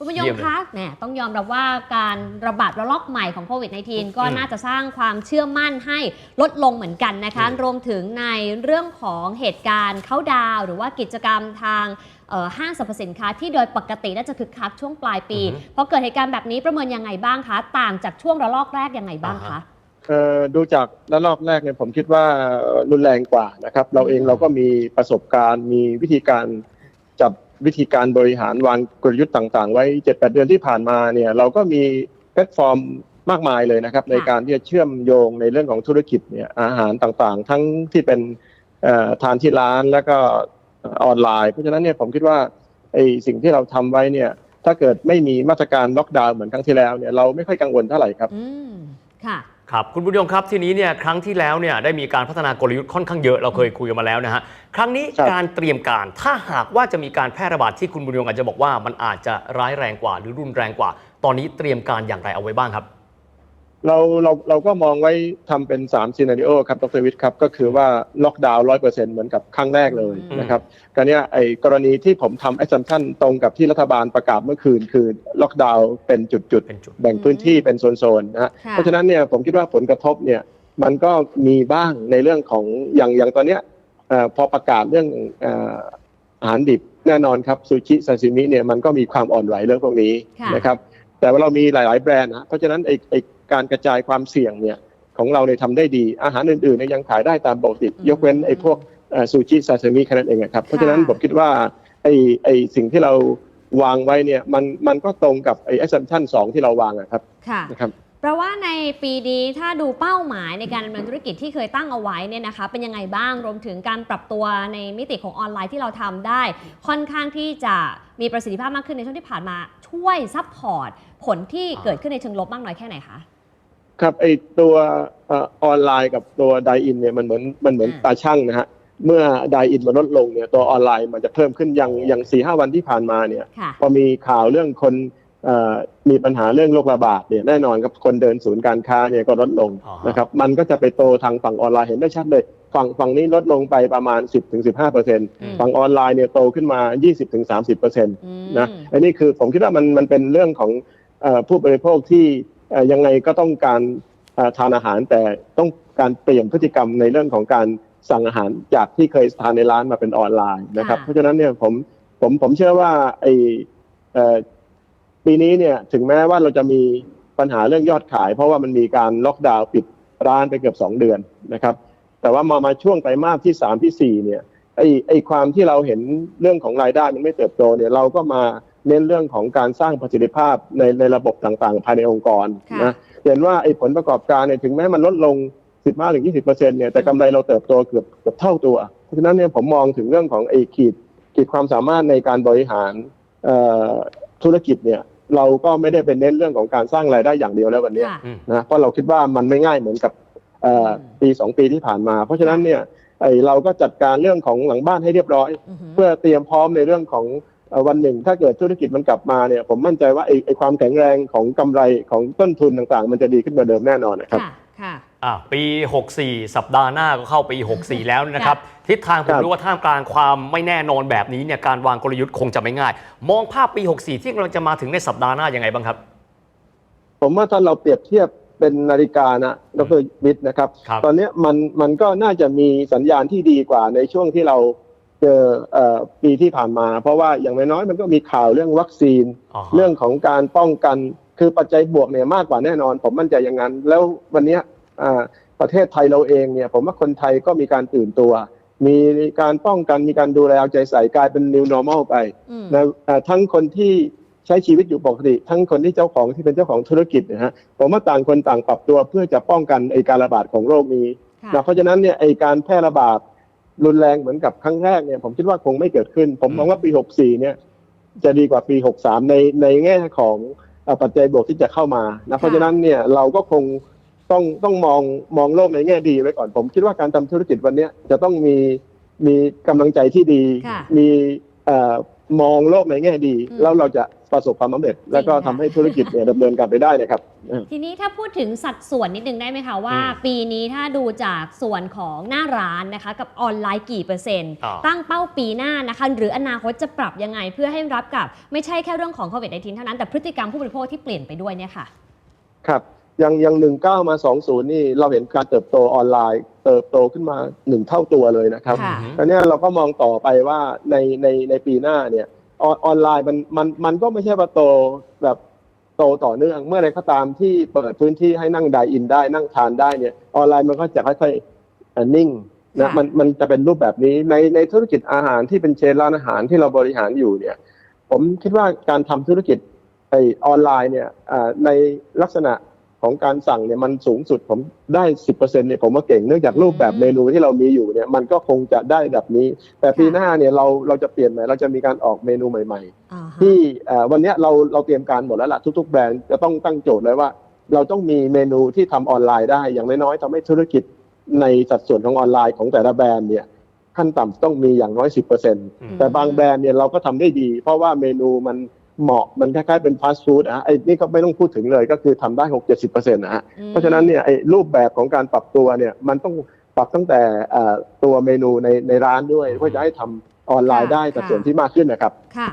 คุณผู้ชมเยี่ยมเลยคะแหมต้องยอมรับว่าการระบาดระลอกใหม่ของโควิด -19 ก็อืมน่าจะสร้างความเชื่อมั่นให้ลดลงเหมือนกันนะคะอืมรวมถึงในเรื่องของเหตุการณ์เข้าดาวน์หรือว่ากิจกรรมทางเอ่อห้างสรรพสินค้าที่โดยปกติน่าจะคึกคักช่วงปลายปีพอเกิดเหตุการณ์แบบนี้ประเมินยังไงบ้างคะ ต่างจากช่วงระลอกแรกยังไงบ้างคะเอ่อดูจากระลอกแรกเนี่ยผมคิดว่ารุนแรงกว่านะครับ เราเองเราก็มีประสบการณ์มีวิธีการจับ วิธีการบริหารวางกลยุทธ์ต่างๆ ไว้7จเดือนที่ผ่านมาเนี่ยเราก็มีแพลตฟอร์มมากมายเลยนะครับ ในการที่จะเชื่อมโยงในเรื่องของธุรกิจเนี่ยอาหารต่างๆ ทั้งที่เป็นเอ่อทานที่ร้านแล้วก็ออนไลน์ เพราะฉะนั้นเนี่ยผมคิดว่าไอ้สิ่งที่เราทำไว้เนี่ยถ้าเกิดไม่มีมาตรการล็อกดาวน์เหมือนครั้งที่แล้วเนี่ยเราไม่ค่อยกังวลเท่าไหร่ครับ อืมค่ะ ครับคุณบุญยงครับทีนี้เนี่ยครั้งที่แล้วเนี่ยได้มีการพัฒนากลยุทธ์ค่อนข้างเยอะเราเคยคุยกันมาแล้วนะฮะครั้งนี้ครับ การเตรียมการถ้าหากว่าจะมีการแพร่ระบาดที่คุณบุญยงอาจจะบอกว่ามันอาจจะร้ายแรงกว่า หรือรุนแรงกว่า ตอนนี้เตรียมการอย่างไรเอาไว้บ้างครับ เราเราเราก็มองไว้ทำเป็น3ซีนารีโอครับดรวิทย์ครับ ก็คือว่าล็อกดาวน์ร้อยเปอร์เซ็นต์เหมือนกับครั้งแรกเลยอืมนะครับการนี้ยไอ้กรณีที่ผมทำแอสซัมชันตรงกับที่รัฐบาลประกาศเมื่อคืน คือล็อกดาวน์เป็นจุดจุดๆเป็นจุดแบ่งพื้นที่เป็นโซนๆนะฮะค่ะเพราะฉะนั้นเนี่ยผมคิดว่าผลกระทบเนี่ยมันก็มีบ้างในเรื่องของอย่างอย่างตอนเนี้ยเอ่อพอประกาศเรื่องเอ่ออาหารดิบแน่นอนครับซูชิซาซิมิเนี่ยมันก็มีความอ่อนไหวเรื่องพวกนี้ค่ะนะครับแต่ว่าเรามีหลาย ๆ แบรนด์นะเพราะฉะนั้นไอ้ไอ้ การกระจายความเสี่ยงเนี่ยของเราเนี่ยทำได้ดี อาหารอื่นๆเนี่ยยังขายได้ตามปกติอืมยกเว้นไอ้พวกซูชิซาซิมิแค่นั้นเองอะครับเพราะฉะนั้นค่ะผมคิดว่าไอ้ไอ้สิ่งที่เราวางไว้เนี่ยมันมันก็ตรงกับไอ้ assumption สองที่เราวางอะครับค่ะนะครับเพราะว่าในปีนี้ถ้าดูเป้าหมายในการดำเนินธุรกิจที่เคยตั้งเอาไว้เนี่ยนะคะ เป็นยังไงบ้างรวมถึงการปรับตัวในมิติของออนไลน์ที่เราทำได้ ค่อนข้างที่จะมีประสิทธิภาพมากขึ้นในช่วงที่ผ่านมาช่วยซัพพอร์ตผลที่เกิดขึ้นในเชิงลบมากน้อยแค่ไหนคะ ครับไอตัวเออออนไลน์กับตัวไดอินเนี่ยมันเหมือนมันเหมือนอ่าตาช่างนะฮะเมื่อไดอินมันลดลงเนี่ยตัวออนไลน์มันจะเพิ่มขึ้นอย่างอย่างสี่ห้าวันที่ผ่านมาเนี่ย ค่ะ พอมีข่าวเรื่องคนเอ่อมีปัญหาเรื่องโรคระบาดเนี่ยแน่นอนครับคนเดินศูนย์การค้าเนี่ยก็ลดลงอ๋อนะครับมันก็จะไปโตทางฝั่งออนไลน์เห็นได้ชัดเลยฝั่งฝั่งนี้ลดลงไปประมาณ 10-15เปอร์เซ็นต์อืมฝั่งออนไลน์เนี่ยโตขึ้นมา 20-30เปอร์เซ็นต์อืมนะอันนี้คือผมคิดว่ามันมันเป็นเรื่องของเอ่อผู้บริโภคที่เอ่อ ยังไงก็ต้องการเอ่อทานอาหารแต่ต้องการเปลี่ยนพฤติกรรมในเรื่องของการสั่งอาหารจากที่เคยทานในร้านมาเป็นออนไลน์นะครับค่ะเพราะฉะนั้นเนี่ยผมผมผมเชื่อว่าไอเอ่อปีนี้เนี่ยถึงแม้ว่าเราจะมีปัญหาเรื่องยอดขาย เพราะว่ามันมีการล็อกดาวน์ปิดร้านไปเกือบสองเดือนนะครับ แต่ว่ามามาช่วงไตรมาสที่สามที่สี่เนี่ยไอไอความที่เราเห็นเรื่องของรายได้มันไม่เติบโตเนี่ยเราก็มา เน้นเรื่องของการสร้างประสิทธิภาพในในระบบต่างๆ ภายในองค์กรค่ะนะเห็นว่าไอผลประกอบการเนี่ยถึงแม้มันลดลง 15ถึง20เปอร์เซ็นต์เนี่ยแต่กำไรเราเติบโตเกือบเกือบเท่าตัว เพราะฉะนั้นเนี่ยผมมองถึงเรื่องของไอขีดขีดความสามารถในการบริหารเอ่อธุรกิจเนี่ยเราก็ไม่ได้เป็นเน้นเรื่องของการสร้างรายได้อย่างเดียวแล้ววันเนี้ยค่ะอืมนะเพราะเราคิดว่ามันไม่ง่ายเหมือนกับเอ่ออืมปีสองปีที่ผ่านมา เพราะฉะนั้นเนี่ยไอเราก็จัดการเรื่องของหลังบ้านให้เรียบร้อยอือหือเพื่อเตรียมพร้อมในเรื่องของเอ่อ วันหนึ่งถ้าเกิดธุรกิจมันกลับมาเนี่ยผมมั่นใจว่าไอไอความแข็งแรงของกำไรของต้นทุนต่างๆ มันจะดีขึ้นกว่าเดิมแน่นอนนะครับค่ะค่ะอะปี 64 สัปดาห์หน้าก็เข้าปี 64 แล้วนะครับ ทิศทางผมครับรู้ว่าท่ามกลางความไม่แน่นอนแบบนี้เนี่ยการวางกลยุทธ์คงจะไม่ง่าย มองภาพปี 64 ที่กำลังจะมาถึงในสัปดาห์หน้ายังไงบ้างครับ ผมว่าถ้าเราเปรียบเทียบเป็นนาฬิกานะดรวิทย์นะครับครับตอนเนี้ยมันมันก็น่าจะมีสัญญาณที่ดีกว่าในช่วงที่เรา เจอเอ่อปีที่ผ่านมา เพราะว่าอย่างน้อยๆมันก็มีข่าวเรื่องวัคซีน อ๋อฮะ เรื่องของการป้องกันคือปัจจัยบวกเนี่ยมากกว่าแน่นอน ผมมั่นใจอย่างนั้น แล้ววันเนี้ยอ่าประเทศไทยเราเองเนี่ยผมว่าคนไทยก็มีการตื่นตัว มีการป้องกันมีการดูแลเอาใจใส่กลายเป็น new normal ไป อืม นะอ่าทั้งคนที่ใช้ชีวิตอยู่ปกติ ทั้งคนที่เจ้าของที่เป็นเจ้าของธุรกิจนะฮะผมว่าต่างคนต่างปรับตัวเพื่อจะป้องกันไอการระบาดของโรคนี้ค่ะ นะเพราะฉะนั้นเนี่ยไอการแพร่ระบาด รุนแรงเหมือนกับครั้งแรกเนี่ยผมคิดว่าคงไม่เกิดขึ้น ผมมองว่าปี 64 เนี่ย จะดีกว่าปี 63 ในในแง่ของเอ่อปัจจัยบวกที่จะเข้ามานะเพราะฉะนั้นเนี่ยเราก็คงต้องต้องมองมองโลกในแง่ดีไว้ก่อน ผมคิดว่าการทำธุรกิจวันเนี้ยจะต้องมีมีกำลังใจที่ดีค่ะมีเอ่อ มองโลกในแง่ดี อืม แล้วเราจะประสบความสำเร็จ แล้วก็จริงค่ะทำให้ธุรกิจเนี่ยดำเนินการไปได้นะครับเออทีนี้ถ้าพูดถึงสัดส่วนนิดนึงได้ไหมคะว่า อืมปีนี้ถ้าดูจากส่วนของหน้าร้านนะคะ กับออนไลน์กี่เปอร์เซ็นต์ อ่า ตั้งเป้าปีหน้านะคะ หรืออนาคตจะปรับยังไงเพื่อให้รับกับ ไม่ใช่แค่เรื่องของโควิด -19 เท่านั้นแต่พฤติกรรมผู้บริโภคที่เปลี่ยนไปด้วยเนี่ยค่ะ ครับ ยังยังหนึ่งเก้ามาสองศูนย์นี่เราเห็นการเติบโตออนไลน์ เติบโตขึ้นมาหนึ่งเท่าตัวเลยนะครับค่ะตอนนี้ยเราก็มองต่อไปว่าในในในปีหน้าเนี่ยออนออนไลน์มันมันมันก็ไม่ใช่ว่าโตแบบโตต่อเนื่องเมื่อไรก็ตามที่เปิดพื้นที่ให้นั่งไดอินได้นั่งทานได้เนี่ยออนไลน์มันก็จะค่อยๆเอ่อนิ่งนะค่ะ มันมันจะเป็นรูปแบบนี้ในในธุรกิจอาหารที่เป็นเชนร้านอาหารที่เราบริหารอยู่เนี่ย ผมคิดว่าการทำธุรกิจไอออนไลน์เนี่ยอ่าในลักษณะ ของการสั่งเนี่ยมันสูงสุดผมได้สิบเปอร์เซ็นเนี่ยผมว่าเก่งเนื่องจากรูปแบบเมนูที่เรามีอยู่เนี่ยมันก็คงจะได้แบบนี้ แต่ปีหน้าเนี่ยเราเราจะเปลี่ยนใหม่เราจะมีการออกเมนูใหม่อ่าฮะๆที่เอ่อวันเนี้ยเราเราเตรียมการหมดแล้วล่ะทุกๆแบรนด์จะต้องตั้งโจทย์เลยว่า เราต้องมีเมนูที่ทำออนไลน์ได้อย่างน้อยๆทำให้ธุรกิจในสัดส่วนของออนไลน์ของแต่ละแบรนด์เนี่ยขั้นต่ำต้องมีอย่างน้อยสิบเปอร์เซ็นต์อืมแต่บางแบรนด์เนี่ยเราก็ทำได้ดี เพราะว่าเมนูมัน เหมาะมันคล้ายๆเป็นฟาสต์ฟู้ดอะไอ้นี่ก็ไม่ต้องพูดถึงเลยก็คือทำได้หกเจ็ดสิบเปอร์เซ็นต์นะฮะอืมเพราะฉะนั้นเนี่ยไอ้รูปแบบของการปรับตัวเนี่ยมันต้องปรับตั้งแต่เอ่อตัวเมนูในในร้านด้วยเพื่อจะให้ทำออนไลน์ได้แต่ส่วนที่มากขึ้นนะครับ ค่ะ